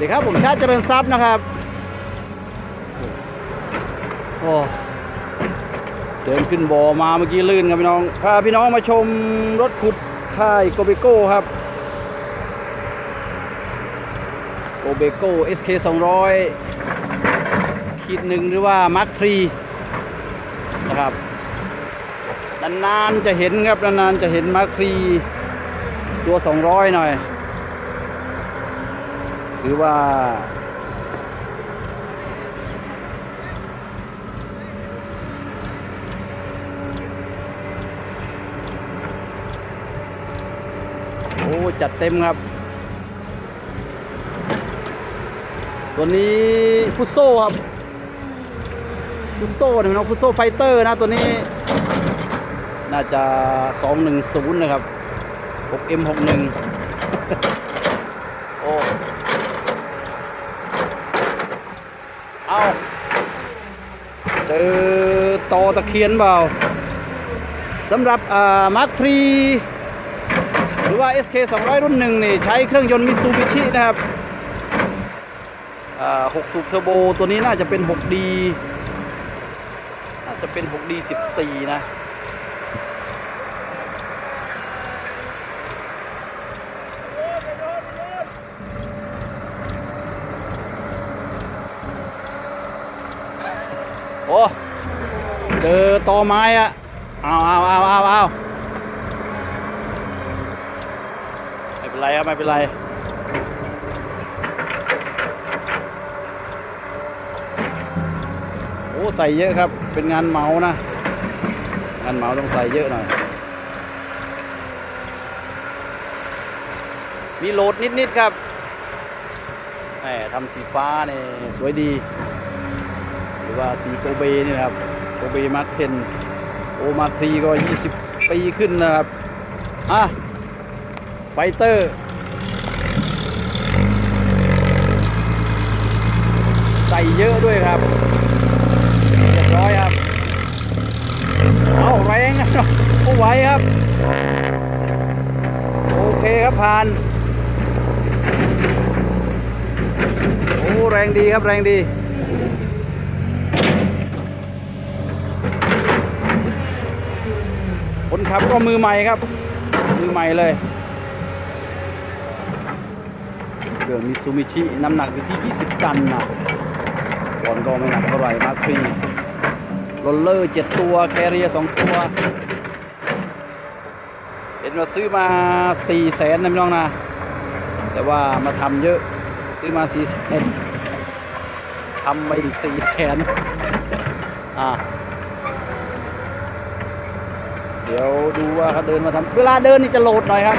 ดีครับ ผมชาติเจริญทรัพย์นะครับ โอ้เดินขึ้นบ่อมาเมื่อกี้ลื่นครับพี่น้องพาพี่น้องมาชมรถขุดค่ายโกเบโก้ครับโกเบโก้ SK 200ขีดหนึ่งหรือว่ามาร์คทรีนะครับนานๆจะเห็นครับนานๆจะเห็นมาร์คทรีตัว 200 หน่อย หรือว่า โอ้จัดเต็มครับ ตัวนี้ฟุตโซ่ครับ ฟุตโซ่เนี่ยน้องฟุตโซ่ไฟเตอร์นะตัวนี้ น่าจะ 210 นะครับ 6M61 โอ้ เอา เจอตอตะเคียนเบาสำหรับมาร์คทรีหรือว่า SK 200 รุ่นหนึ่งนี่ใช้เครื่องยนต์มิซูบิชินะครับอ่า6สูบเทอร์โบตัวนี้น่าจะเป็น 6D น่าจะเป็น 6D 14 นะ โอ้เจอตอไม้อะเอาเอาเอาเอาเอาไม่เป็นไรครับไม่เป็นไรโอ้ใส่เยอะครับ เป็นงานเมานะงานเมาต้องใส่เยอะหน่อยมีโหลดนิดๆครับแหมทำสีฟ้าเนี่ยสวยดี ว่าสีโกเบนี่นะครับโกเบมาร์คเทนโอมาทีก็ 20 ปีขึ้นนะครับ อะ ไฟเตอร์ ใส่เยอะด้วยครับเรียบร้อยครับ เอาแรงครับโอ้ไหวครับ โอเคครับผ่านโอ้แรงดีครับแรงดี คนขับก็มือใหม่ครับ มือใหม่เลยเครื่องมิซูมิชิน้ำหนักอยู่ที่ 20 ตันนะก่อนก็ไม่หนักเท่าไหร่มาทรีโรลเลอร์7ตัวแคเรีย2ตัว เห็นว่าซื้อมา4แสนนะพี่น้องนะ แต่ว่ามาทำเยอะ ซื้อมา4แสนทำไปอีก4แสนอ่า เดี๋ยวดูว่าเขาเดินมาทำเวลาเดินนี่จะโหลดหน่อยครับ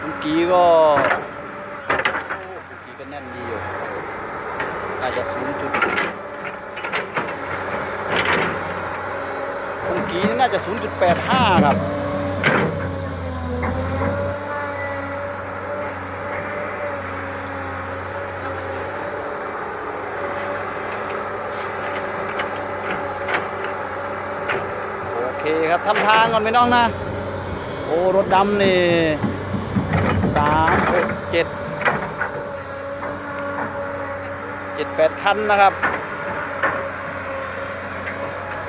เมื่อกี้ก็เมื่อกี้ก็แน่นดีอยู่น่าจะศูนย์จุดเมื่อกี้น่าจะ 0.85 ครับ โอเครับทำทางก่อนไม่น้องนะ โอ้รถดำนี่สามหกเจ็ดเจ็ดแปดคันนะครับ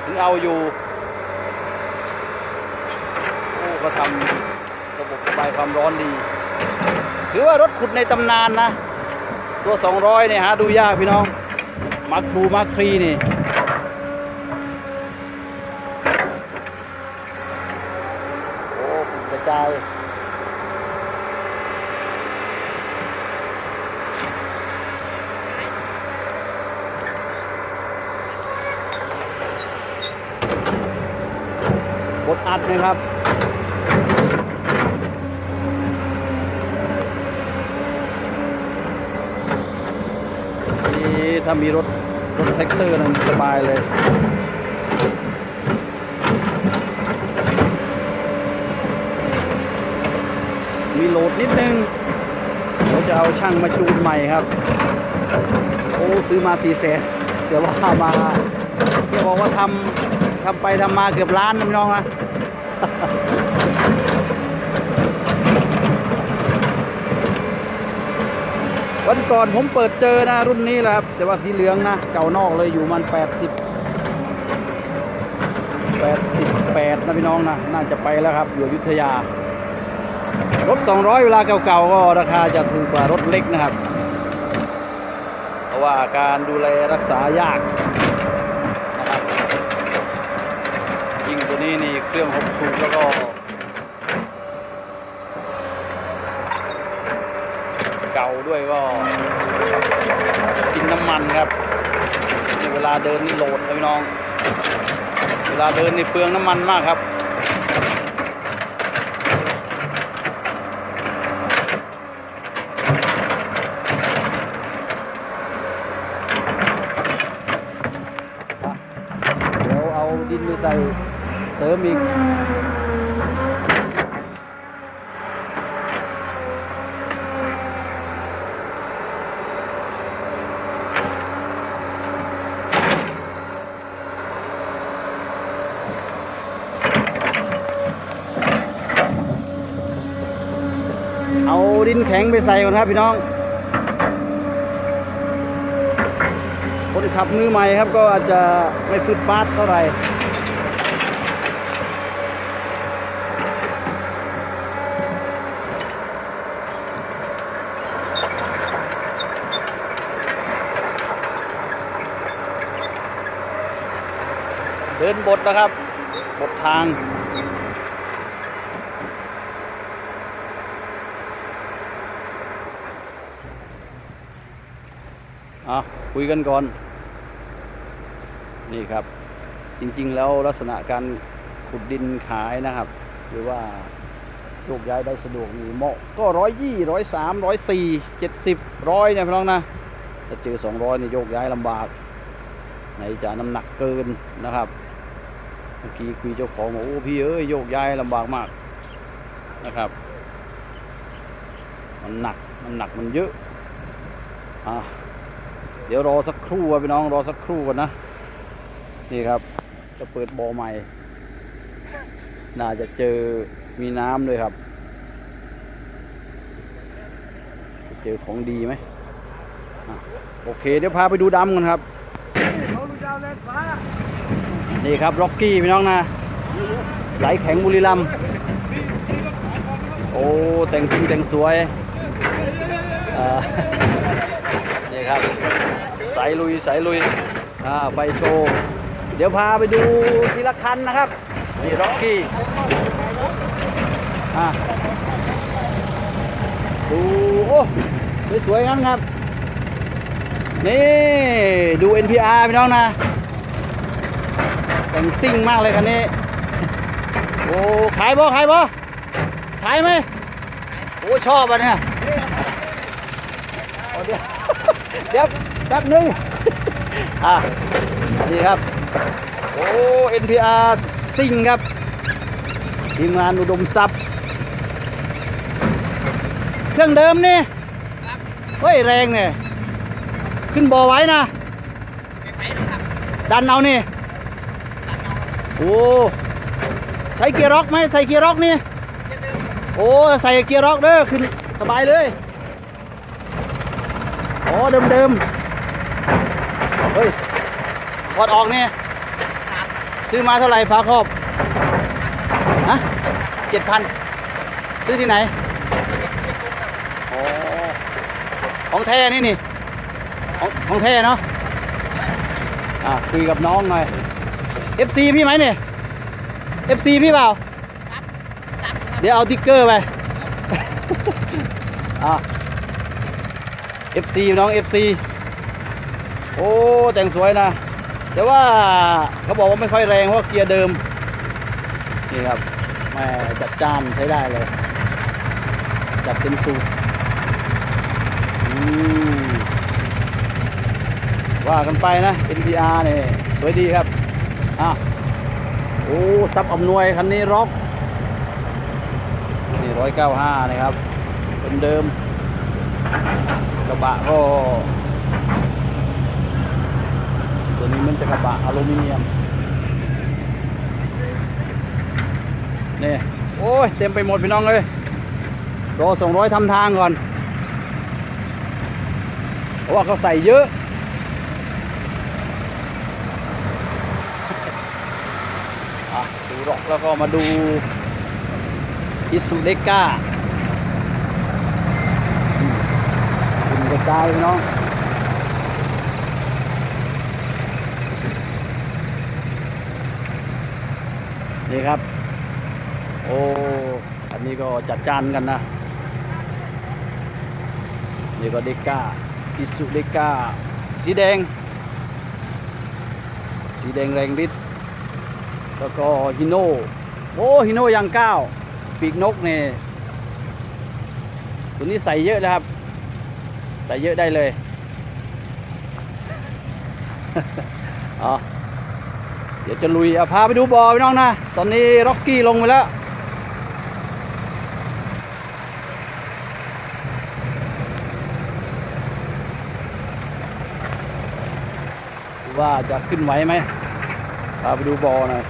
ถึงเอาอยู่โอ้ก็ทำระบบระบายความร้อนดีถือว่ารถขุดในตำนานนะ ตัว 200เนี่ยหาดูยากพี่น้องมาร์คทูมาร์คทรีนี่ โอ้ฝุ่นกระจาย บดอัดนะครับนี่ถ้ามีรถรถแท็กเตอร์นั้นสบายเลยมีโหลดนิดนึงเดี๋ยวจะเอาช่างมาจูนใหม่ครับ โอ้ ซื้อมาสี่แสนเดี๋ยวว่ามาเดี๋ยวบอกว่าทำ ทำไปทำมาเกือบล้านน้องนะวันก่อนผมเปิดเจอนะรุ่นนี้แหละครับ แต่ว่าสีเหลืองนะ เก่านอกเลยอยู่มัน 80 88 นะพี่น้องนะ น่าจะไปแล้วครับ อยู่ยุธยา รถ 200 เวลาเก่าๆ ก็ราคาจะถูกกว่ารถเล็กนะครับ เพราะว่าการดูแลรักษายากนะครับยิ่ง ตัวนี้นี่เครื่องหกสูบแล้วก็เก่าด้วยก็กินน้ำมันครับเวลาเดินนี่โหลดนะพี่น้อง เวลาเดินนี่เปลืองน้ำมันมากครับ เดี๋ยวเอาดินไปใส่เสริ มอีก เอาดินแข็งไปใส่ก่อนครับพี่น้องคนขับมือใหม่ครับก็อาจจะไม่ฟืดฟาดเท่าไหร่ เดินบทนะครับบททางอะคุยกันก่อน นี่ครับ จริงๆแล้วลักษณะการขุดดินขายนะครับ หรือว่าโยกย้ายได้สะดวกนี่เหมาะก็ร้อยยี่ร้อยสามร้อยสี่เจ็ดสิบร้อยเนี่ยพี่น้องนะถ้าเจอสองร้อยนี่โยกย้ายลำบากไหนจะน้ำหนักเกินนะครับ เมื่อกี้คุยเจ้าของบอกโอ้พี่เอ้ยโยกย้ายลำบากมากนะครับ มันหนักมันหนักมันเยอะอะเดี๋ยวรอสักครู่ครับพี่น้องรอสักครู่ก่อนนะนี่ครับ จะเปิดบ่อใหม่ น่าจะเจอมีน้ำด้วยครับจเจอของดีไหมอโอเค เดี๋ยวพาไปดูดำกันครับ นี่ครับร็อกกี้พี่น้องนะสายแข็งบุรีรัมโอ้แต่งจริงแต่งสวยนี่ครับสายลุยสายลุยอ่าไฟโชว์เดี๋ยวพาไปดูทีละคันนะครับนี่ร็อกกี้อ่าดูโอ้สวยๆงั้นครับนี่ดู NPR พี่น้องนะ แต่งซิ่งมากเลยคันนี้ โอ้ขายบ่ขายบ่ขายไหมโอ้ชอบอะเนี่ยเอาเดี๋ยวเดี๋ยวแป๊บนึงอะนี่ครับ โอ้ NPR ซิ่งครับทีมงานอุดมทรัพย์ เครื่องเดิมนี่เฮ้ยแรงเนี่ย ขึ้นบ่อไว้นะ ดันเอานี่ โอ้ใส่เกียร์ร็อกไหมใส่เกียร์ร็อกนี่โอ้ใส่เกียร์ร็อกเด้อขึ้นสบายเลยอ๋อเดิมเดิมๆเฮ้ยถอดออกเนี่ยซื้อมาเท่าไหร่ฝาครอบฮะเจ็ดพันซื้อที่ไหนอ๋อของแท้นี่นี่ของของแท้เนาะอะคุยกับน้องหน่อย FC พี่ไหมเนี่ย FC พี่เปล่า เดี๋ยวเอาติ๊กเกอร์ไปอะ FC น้อง FC โอ้แต่งสวยนะ แต่ว่าเขาบอกว่าไม่ค่อยแรงเพราะเกียร์เดิม นี่ครับแม่จัดจ้านใช้ได้เลย จัดเต็มสูบอืมว่ากันไปนะ NPR เนี่ยสวยดีครับ อะโอ้ซับอำนวยคันนี้ร็อกนี่ร้อยเก้าห้านะครับเป็นเดิมกระบะก็ตัวนี้มันจะกระบะอลูมิเนียมนี่โอ้ยเต็มไปหมดพี่น้องเลยรอสองร้อยทำทางก่อนเพราะว่าเขาใส่เยอะดูรอก แล้วก็มาดูอิสุเดก้าคุณกระจายน้องนี่ครับ โอ้อันนี้ก็จัดจานกันนะนี่ก็เดก้าอิสุเดก้าสีแดง สีแดงแรงฤทธิ์ แล้วก็ฮิโน่โอ้ฮิโน่ยังเก้าปีกนกเนี่ยตัวนี้ใส่เยอะนะครับ ใส่เยอะได้เลยเอเดี๋ยวจะลุยเอาพาไปดูบอพี่น้องนะ ตอนนี้ร็อกกี้ลงไปแล้วว่าจะขึ้นไหวไหมพาไปดูบอหน่อย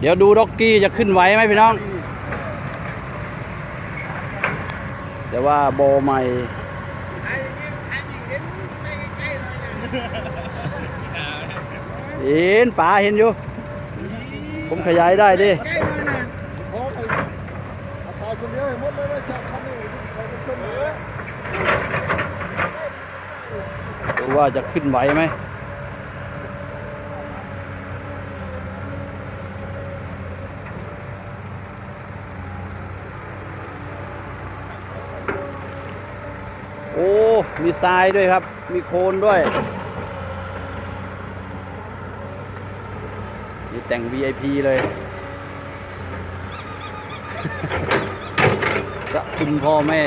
เดี๋ยวดูด็อกกี้จะขึ้นไหวไหมพี่น้อง แต่ว่าโบใหม่เห็นป่าเห็นอยู่ ผมขยายได้ดิดูว่าจะขึ้นไหวไหม โอ้ มีทรายด้วยครับ มีโคลนด้วยนี่แต่ง VIP เลยพระคุณพ่อแม่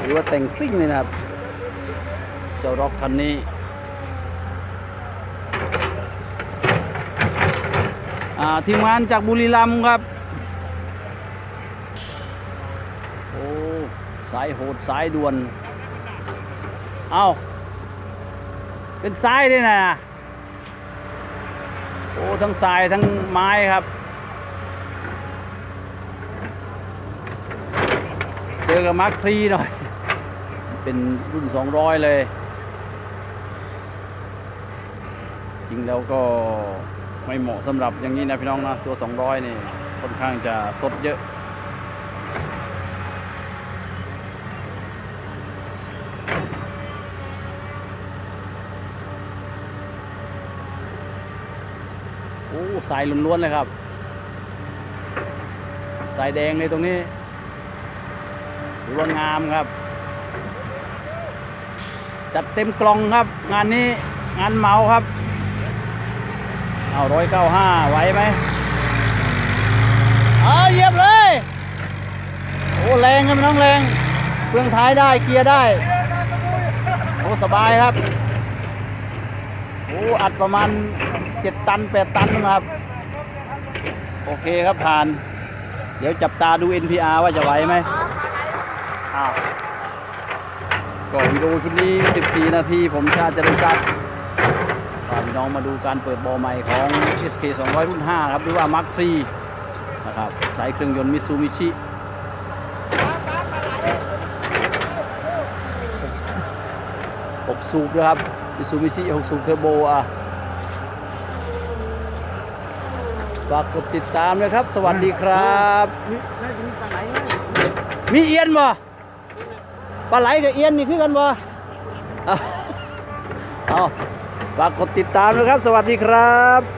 หรือว่าแต่งซิ่งเลยนะครับ เจ้าร็อกคันนี้อ่าทีมงานจากบุรีรัมย์ครับโอ้สายโหดสายด่วน เอาเป็นสายด้วยนะโอ้ ทั้งทรายทั้งไม้ครับ เจอกับมาร์คทรีหน่อย เป็นรุ่น 200 เลย จริงแล้วก็ไม่เหมาะสำหรับอย่างนี้นะพี่น้องนะ ตัว 200 นี่ค่อนข้างจะสดเยอะ อ้สายล้วนๆเลยครับ สายแดงเลยตรงนี้ถือว่างามครับ จัดเต็มกล่องครับ งานนี้งานเมาครับ เอาร้อยเก้าห้าไหวไหมเอาเยียบเลย โอ้แรงครับน้องแรงเครื่องท้ายได้เกียร์ได้ โอ้สบายครับ โอ้อัดประมาณเจ็ดตันแปดตันนะครับ โอเคครับผ่าน เดี๋ยวจับตาดู NPR ว่าจะไหวไหมอ้าวก็วิดีโอชุดนี้ 14 นาที ผมชาติจะได้ซัดพาพี่น้องมาดูการเปิดบอใหม่ของ SK 200 รุ่น 5 ครับ หรือว่า Mark 3นะครับ ใช้เครื่องยนต์มิ t ซูมิชิหกสูบนะครับ มิซูมิชิหกสูบเทอร์โบอะฝากกดติดตามนะครับ สวัสดีครับมีเอียนบ่ปลาไหลกับเอียนนี่คือกันบ่อาเอาฝากกดติดตามนะครับ สวัสดีครับ